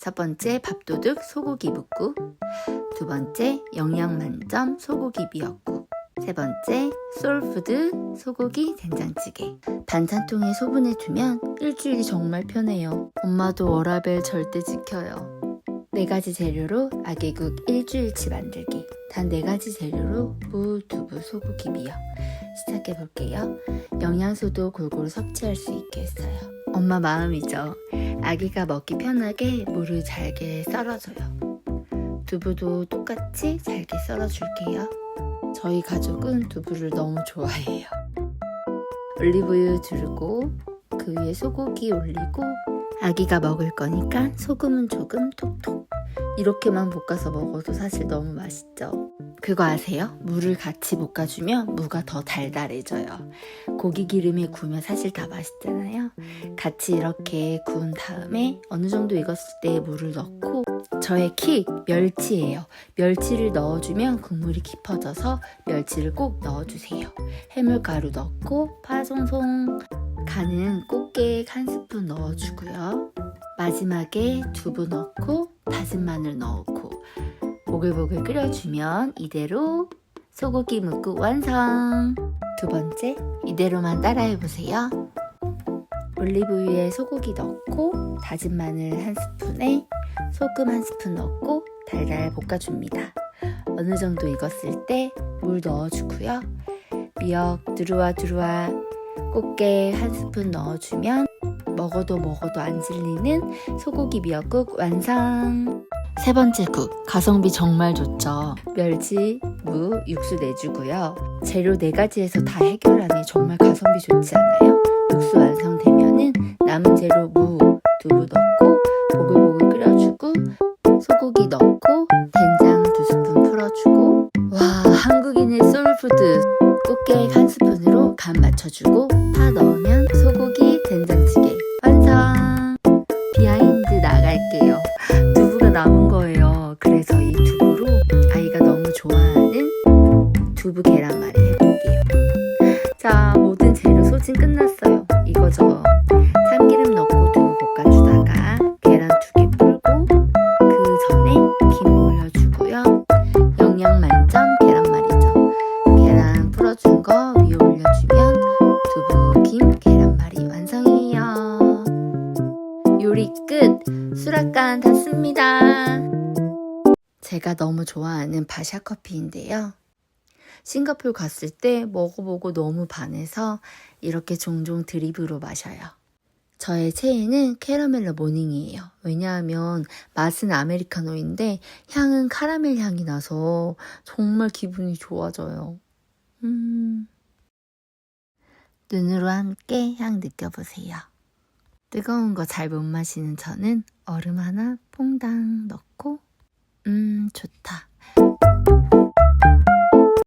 첫 번째 밥도둑 소고기 묵국. 두 번째 영양 만점 소고기 미역국. 세 번째 소울푸드 소고기 된장찌개. 반찬통에 소분해 두면 일주일이 정말 편해요. 엄마도 워라벨 절대 지켜요. 네 가지 재료로 아기국 일주일치 만들기. 단 네 가지 재료로 무, 두부, 소고기, 미역. 시작해 볼게요. 영양소도 골고루 섭취할 수 있게 했어요. 엄마 마음이죠. 아기가 먹기 편하게 물을 잘게 썰어줘요. 두부도 똑같이 잘게 썰어줄게요. 저희 가족은 두부를 너무 좋아해요. 올리브유 두르고 그 위에 소고기 올리고 아기가 먹을 거니까 소금은 조금 톡톡 이렇게만 볶아서 먹어도 사실 너무 맛있죠. 그거 아세요? 물을 같이 볶아주면 무가 더 달달해져요. 고기 기름에 구우면 사실 다 맛있잖아요. 같이 이렇게 구운 다음에 어느 정도 익었을 때 물을 넣고 저의 킥 멸치예요. 멸치를 넣어주면 국물이 깊어져서 멸치를 꼭 넣어주세요. 해물가루 넣고 파송송 간은 꽃게액 한 스푼 넣어주고요. 마지막에 두부 넣고 다진 마늘 넣고 보글보글 끓여주면 이대로 소고기 묵국 완성! 두 번째, 이대로만 따라해보세요. 올리브유에 소고기 넣고 다진 마늘 한 스푼에 소금 한 스푼 넣고 달달 볶아줍니다. 어느 정도 익었을 때 물 넣어주고요. 미역 두루와 두루와 꽃게 한 스푼 넣어주면 먹어도 먹어도 안 질리는 소고기 미역국 완성! 세 번째 국, 가성비 정말 좋죠. 멸치, 무, 육수 내주고요. 재료 네 가지에서 다 해결하니 정말 가성비 좋지 않아요? 육수 완성되면은 남은 재료 무, 두부 넣고 보글보글 끓여주고 소고기 넣고 된장 두 스푼 풀어주고 와 한국인의 소울푸드 꽃게액 한 스푼으로 간 맞춰주고 파 넣으 두부 계란말이 해볼게요. 자 모든 재료 소진 끝났어요. 이거죠 참기름 넣고 두부 볶아주다가 계란 두 개 풀고 그 전에 김 올려주고요. 영양 만점 계란말이죠. 계란 풀어준 거 위에 올려주면 두부 김 계란말이 완성이에요. 요리 끝! 수락관 닫습니다. 제가 너무 좋아하는 바샤 커피인데요 싱가포르 갔을 때 먹어보고 너무 반해서 이렇게 종종 드립으로 마셔요. 저의 최애는 캐러멜러 모닝이에요. 왜냐하면 맛은 아메리카노인데 향은 카라멜 향이 나서 정말 기분이 좋아져요. 음. 눈으로 함께 향 느껴보세요. 뜨거운 거 잘 못 마시는 저는 얼음 하나 퐁당 넣고 음 좋다.